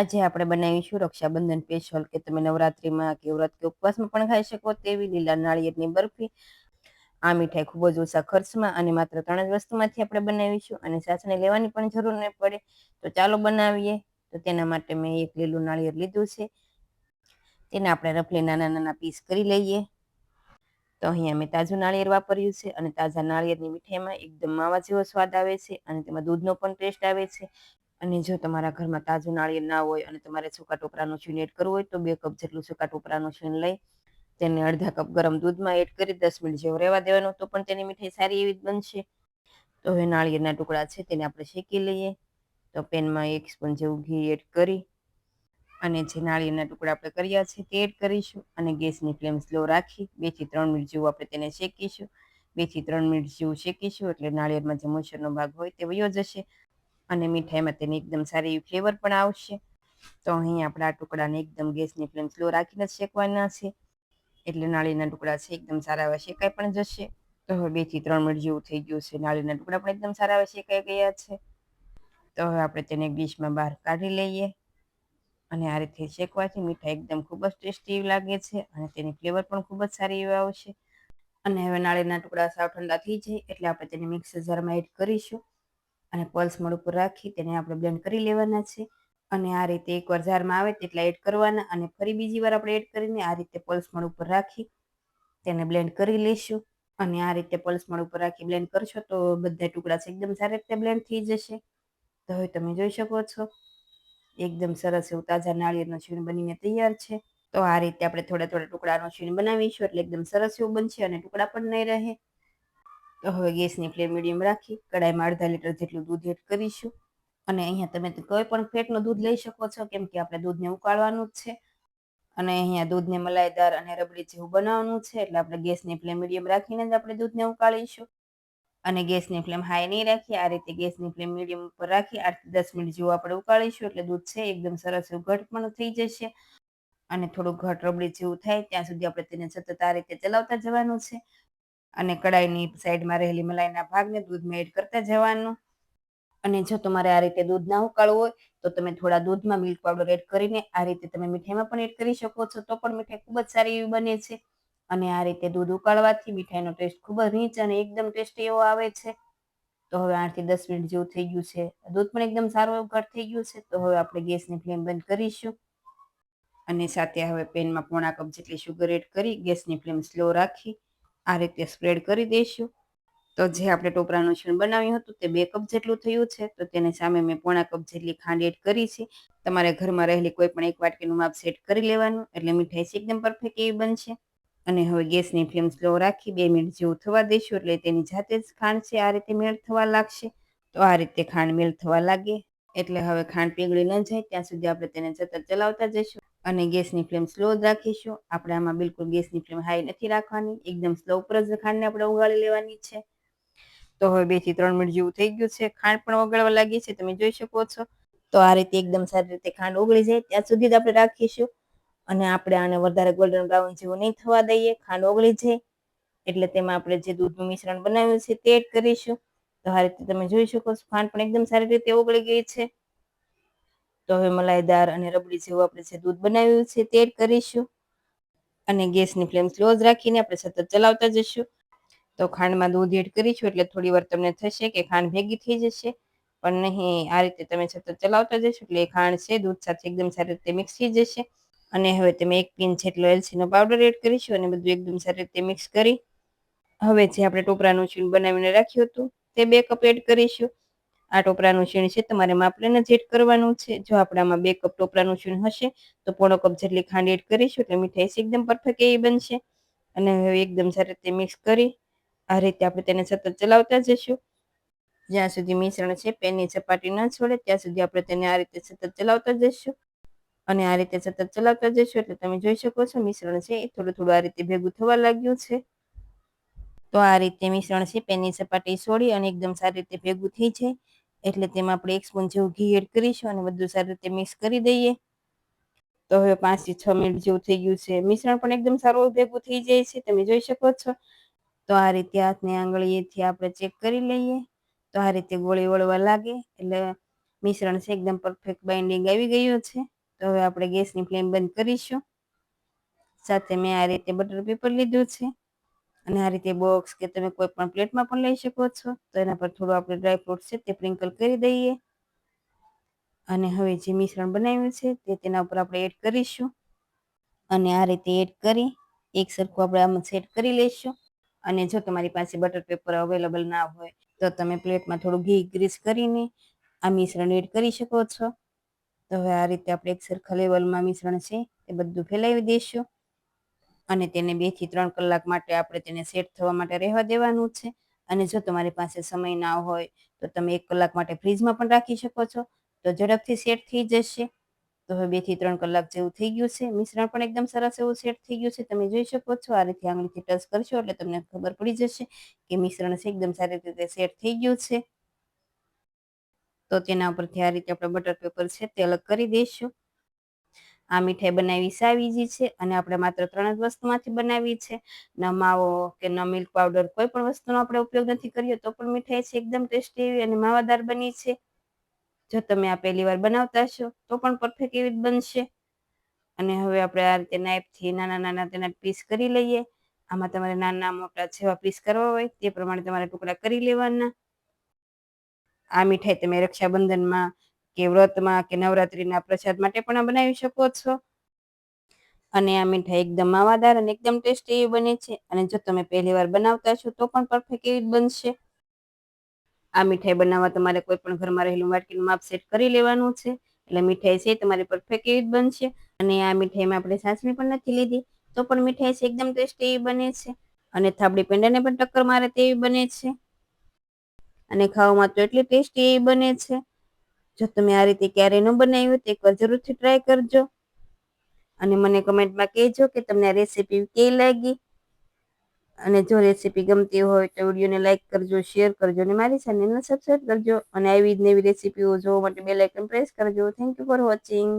આજે આપણે બનાવીશું રક્ષાબંધન સ્પેશિયલ કે તમે નવરાત્રિમાં કે વ્રત કે ઉપવાસમાં પણ ખાઈ શકો તેવી લીલા નાળિયેરની બરફી, આ મીઠાઈ ખૂબ જ ઓછા ખર્ચમાં અને માત્ર ત્રણ જ વસ્તુમાંથી આપણે બનાવીશું અને સાસણી લેવાની પણ જરૂર નહીં પડે. તો ચાલો બનાવીએ. તો તેના માટે મેં એક લીલું નાળિયેર લીધું છે. તેને આપણે રફલી નાના નાના પીસ કરી લઈએ. તો અહીંયા મેં તાજું નાળિયેર વાપર્યું છે અને તાજા નાળિયેરની મીઠાઈમાં એકદમ માવા જેવો સ્વાદ આવે છે અને તેમાં દૂધનો પણ ટેસ્ટ આવે છે. અને જો તમારા ઘરમાં તાજું નાળિયેર ના હોય અને તમારે સૂકા ટોપરાનું છીણ એડ કરવું હોય તો બે કપ જેટલું સૂકા ટોપરાનું છીણ લઈ તેને અડધા કપ ગરમ દૂધમાં એડ કરી દસ મિનિટ જેવું રહેવા દેવાનું તો પણ તેની મીઠાઈ સારી એવી બનશે. તો હવે નાળિયેરના ટુકડા છે તેને આપણે શેકી લઈએ. તો પેનમાં એક સ્પૂન જેવું ઘી એડ કરી અને જે નાળિયેરના ટુકડા આપણે કર્યા છે તે એડ કરીશું અને ગેસની ફ્લેમ સ્લો રાખી બેથી ત્રણ મિનિટ જેવું આપણે તેને શેકીશું. બેથી ત્રણ મિનિટ જેવું શેકીશું એટલે નાળિયેરમાં જે મોસરનો ભાગ હોય તે વયો જશે. અને મીઠાઈમાં તેની એકદમ સારી એવી ફ્લેવર પણ આવશે. તો અહીં આપણે આ ટુકડાને એકદમ ગેસની ફ્લેમ સ્લો રાખીને શેકવાના છે. એટલે નાળીના ટુકડા છે, એકદમ સારા એવા શેકાઈ પણ જશે. તો હવે બેથી ત્રણ મિનિટ જેવું થઈ ગયું છે નાળીના ટુકડા પણ એકદમ સારા એવા શેકાઈ ગયા છે. તો હવે આપણે તેને ડીશમાં બહાર કાઢી લઈએ. અને આ રીતે શેકવાથી મીઠાઈ એકદમ ખૂબ જ ટેસ્ટી લાગે છે અને તેની ફ્લેવર પણ ખૂબ જ સારી એવી આવશે. અને હવે નાળીના ટુકડા સાવ ઠંડા થઈ જાય એટલે આપણે તેને મિક્સર જારમાં એડ કરીશું. અને પલ્સ મળ ઉપર રાખી તેને આપણે બ્લેન્ડ કરી લેવાના છે. અને આ રીતે એકવાર જારમાં આવે તેટલા એડ કરવાના અને ફરી બીજી વાર આપણે એડ કરીને આ રીતે પલ્સ મળ ઉપર રાખી તેને બ્લેન્ડ કરી લઈશું અને આ રીતે પલ્સ મળ ઉપર રાખી બ્લેન્ડ કરશો તો બધા ટુકડા છે એકદમ સારી રીતે બ્લેન્ડ થઈ જશે. તો હવે તમે જોઈ શકો છો, એકદમ સરસ એવું તાજા નાળિયેરનું છીણ બનીને તૈયાર છે. તો આ રીતે આપણે થોડા થોડા ટુકડાનો છીણ બનાવીશું એટલે એકદમ સરસ એવું બનશે અને ટુકડા પણ નહીં રહે. તો હવે ગેસની ફ્લેમ મીડિયમ રાખી કડાઈમાં અડધા લીટર જેટલું દૂધ એડ કરીશું. અને અહીંયા તમે કોઈ પણ ફેટનું દૂધ લઈ શકો છો, કેમ કે આપણે દૂધને ઉકાળવાનું જ છે. અને અહીંયા દૂધને મલાઈદાર અને રબડી જેવું બનાવવાનું છે, એટલે આપણે ગેસની ફ્લેમ મીડિયમ રાખીને જ આપણે દૂધને ઉકાળીશું. અને ગેસની ફ્લેમ હાઈ નહીં રાખી, આ રીતે ગેસની ફ્લેમ મીડિયમ ઉપર રાખી, આઠથી દસ મિનિટ જેવું આપણે ઉકાળીશું, એટલે દૂધ છે, એકદમ સરસ એવું ઘટ પણ થઈ જશે. અને થોડું ઘટ રબડી જેવું થાય, ત્યાં સુધી આપણે તેને સતત આ રીતે ચલાવતા જવાનું છે. અને કડાઈની સાઈડમાં રહેલી મલાઈના ભાગને દૂધમાં એડ કરતા જવાનું. અને જો તમારે આ રીતે દૂધ ના ઉકાળવું હોય, તો તમે થોડા દૂધમાં મિલ્ક પાવડર એડ કરીને આ રીતે તમે મીઠાઈમાં પણ એડ કરી શકો છો. તો પણ મીઠાઈ ખૂબ જ સારી એવી બને છે. અને આ રીતે દૂધ ઉકાળવાથી મીઠાઈનો ટેસ્ટ ખૂબ જ રીચ અને એકદમ ટેસ્ટી એવો આવે છે. તો હવે આઠથી દસ મિનિટ જેવું થઈ ગયું છે. દૂધ પણ એકદમ સારું એવું ઘટ થઈ ગયું છે. તો હવે આપણે ગેસની ફ્લેમ બંધ કરીશું. અને સાથે હવે પેનમાં પોણા કપ જેટલી શુગર એડ કરી ગેસની ફ્લેમ સ્લો રાખી. આ રીતે સ્પ્રેડ કરી દઈશું. તો જે આપણે ટોપરાનું છીણ બનાવ્યું હતું તે બે કપ જેટલું થયું છે. તો તેને સામે મેં પોણા કપ જેટલી ખાંડ એડ કરી છે. તમારે ઘરમાં રહેલી કોઈ પણ એક વાટકીનું માપ સેટ કરી લેવાનું. એટલે મીઠાઈ એકદમ પરફેક્ટ એવી બનશે. અને હવે ગેસની ફ્લેમ સ્લો રાખી બે મિનિટ જેવું થવા દઈશું. એટલે તેની જાતે જ ખાંડ છે, આ રીતે મેળ થવા લાગશે. તો આ રીતે ખાંડ મેળ થવા લાગે. એટલે હવે ખાંડ પીગળી ન જાય. ત્યાં સુધી આપણે તેને સતત ચલાવતા જઈશું. અને ગેસની ફ્લેમ સ્લો જ રાખીશું. આપણે આમાં બિલકુલ ગેસની ફ્લેમ હાઈ નથી રાખવાની. એકદમ સ્લો ઉપર જ ખાંડને આપણે ઉગાડી લેવાની છે. તો હવે બેથી ત્રણ મિનિટ જેવું થઈ ગયું છે. ખાંડ પણ ઓગળવા લાગી છે. તમે જોઈ શકો છો. તો આ રીતે એકદમ સારી રીતે ખાંડ ઓગળી જાય. ત્યાં સુધી જ આપણે રાખીશું. અને આપણે આને વધારે ગોલ્ડન બ્રાઉન જેવું નહીં થવા દઈએ. ખાંડ ઓગળી જાય. એટલે તેમાં આપણે જે દૂધનું મિશ્રણ બનાવ્યું છે તે એડ કરીશું. તો આ રીતે તમે જોઈ શકો છો. ખાંડ પણ એકદમ સારી રીતે ઓગળી ગઈ છે. તો હવે મલાઈદાર અને રબડી જેવું આપણે જે દૂધ બનાવ્યું છે તે એડ કરીશું. અને ગેસની ફ્લેમ સ્લો રાખીને આપણે સતત ચલાવતા જઈશું. તો ખાંડમાં દૂધ એડ કરીશું એટલે થોડી વાર તમને થશે કે ખાંડ ભેગી થઈ જશે. પણ નહીં, આ રીતે તમે સતત ચલાવતા જશો એટલે ખાંડ છે, દૂધ સાથે એકદમ સારી રીતે મિક્સ થઈ જશે. અને હવે તમે એક પિન જેટલો એલચીનો પાવડર એડ કરીશું અને બધું એકદમ સારી રીતે મિક્સ કરી. હવે જે આપણે ટોપરાનું ચૂન બનાવીને રાખ્યું હતું, તે બે કપ એડ કરીશું. આ ટોપરાનું છીણ છે, તમારે માપલેને જેટ કરવાનું છે. જો આપણામાં બે કપ ટોપરાનું છીણ હશે, તો પોણો કપ જેટલી ખાંડ એડ કરીશું, એટલે મીઠાઈ એકદમ પરફેક્ટ એવી બનશે. અને હવે એકદમ સારી રીતે મિક્સ કરી, આ રીતે આપણે તેને સતત ચલાવતા જઈશું. જ્યાં સુધી મિશ્રણ છે, પેનની સપાટી ન છોડે, ત્યાં સુધી આપણે તેને આ રીતે સતત ચલાવતા જઈશું. અને આ રીતે સતત ચલાવતા જઈશું, એટલે તમે જોઈ શકો છો, મિશ્રણ છે, એ થોડું થોડું આ રીતે ભેગું થવા લાગ્યું છે. તો આ રીતે મિશ્રણ છે, પેનની સપાટી છોડી અને એકદમ સારી રીતે ભેગું થઈ જાય. એટલે તેમાં આપણે એક સ્પૂન જેવું ઘી એડ કરીશું અને બધું સારી રીતે મિક્સ કરી દઈએ. તો હવે પાંચથી છ મિનિટ જેવું થઈ ગયું છે. મિશ્રણ પણ એકદમ સારું ભેગું થઈ જાય છે. તમે જોઈ શકો છો. તો આ રીતે હાથની આંગળીએથી આપણે ચેક કરી લઈએ. તો આ રીતે ગોળી વળવા લાગે. એટલે મિશ્રણ છે એકદમ પરફેક્ટ બાઇન્ડિંગ આવી ગયું છે. તો હવે આપણે ગેસની ફ્લેમ બંધ કરીશું. સાથે મેં આ રીતે બટર પેપર લીધું છે. અને આ રીતે બોક્સ કે તમે કોઈ પણ પ્લેટમાં પણ લઈ શકો છો. તો એના પર થોડું આપણે ડ્રાયફ્રૂટ છે તે સ્પ્રિંકલ કરી દઈએ. અને હવે જે મિશ્રણ બનાવ્યું છે તે તેના ઉપર આપણે એડ કરીશું. અને આ રીતે એડ કરી એક સરખું આપણે આમાં સેટ કરી લઈશું. અને જો તમારી પાસે બટર પેપર અવેલેબલ ના હોય, તો તમે પ્લેટમાં થોડું ઘી ગ્રીસ કરીને આ મિશ્રણ એડ કરી શકો છો. તો હવે આ રીતે આપણે એક સરખા લેવલમાં મિશ્રણ છે એ બધું ફેલાવી દઈશું. અને તેને બેથી ત્રણ કલાક માટે આપણે તેને સેટ થવા માટે રહેવા દેવાનું છે. અને જો તમારી પાસે સમય ના હોય, તો તમે એક કલાક માટે ફ્રીજમાં પણ રાખી શકો છો. તો ઝડપથી સેટ થઈ જશે. તો હવે બેથી ત્રણ કલાક જેવું થઈ ગયું છે. મિશ્રણ પણ એકદમ સરસ એવું સેટ થઈ ગયું છે. તમે જોઈ શકો છો, આ રીતે આંગળીથી ટચ કરશો એટલે તમને ખબર પડી જશે કે મિશ્રણ છે એકદમ સારી રીતે સેટ થઈ ગયું છે. તો તેના ઉપરથી આ રીતે આપણે બટર પેપર છે તે અલગ કરી દઈશું. આ મીઠાઈ બનાવી સાવ ઈઝી છે અને આપણે માત્ર ત્રણ જ વસ્તુમાંથી બનાવી છે. ન માવો કે ન મિલ્ક પાવડર કોઈ પણ વસ્તુનો આપણે ઉપયોગ નથી કર્યો તો પણ મીઠાઈ છે એકદમ ટેસ્ટી એવી અને માવાદાર બની છે. જો તમે આ પહેલી વાર બનાવતા હશો તો પણ પરફેક્ટ એવી જ બનશે. અને હવે આપણે આ રીતે નાઇફથી નાના નાના તેના પીસ કરી લઈએ. આમાં તમારે નાના મોટા જેવા પીસ કરવા હોય તે પ્રમાણે તમારે ટુકડા કરી લેવાના. આ મીઠાઈ તમે રક્ષાબંધનમાં કે વ્રતમાં કે નવરાત્રિના પ્રસાદ માટે પણ બનાવી શકો છો. અને આ મીઠાઈ એકદમ માવાદાર અને એકદમ ટેસ્ટી એવી બને છે. અને જો તમે પહેલી વાર બનાવતા છો તો પણ પરફેક્ટ એવી બનશે. આ મીઠાઈ બનાવવા તમારે કોઈ પણ ઘરમાં રહેલું વાટકીનું માપ સેટ કરી લેવાનું છે. એટલે મીઠાઈ છે તમારી પરફેક્ટ એવી બનશે. અને આ મીઠાઈમાં આપણે સાસણી પણ નથી લીધી, તો પણ મીઠાઈ છે એકદમ ટેસ્ટી એવી બને છે. અને થાબડી પેંડાને પણ ટક્કર મારે તેવી બને છે. અને ખાવામાં તો એટલી ટેસ્ટી એવી બને છે. જો તમે આ રીતે ક્યારેય ન બનાવ્યું તો એકવાર જરૂરથી ટ્રાય કરજો. અને મને કમેન્ટમાં કહેજો કે તમને આ રેસીપી કેવી લાગી. અને જો રેસીપી ગમતી હોય તો વિડીયોને લાઇક કરજો શેર કરજો અને મારી ચેનલને સબસ્ક્રાઈબ કરજો. અને આવી જ નવી રેસીપીઓ જોવા માટે બે લાઇકન પ્રેસ કરજો. Thank you for watching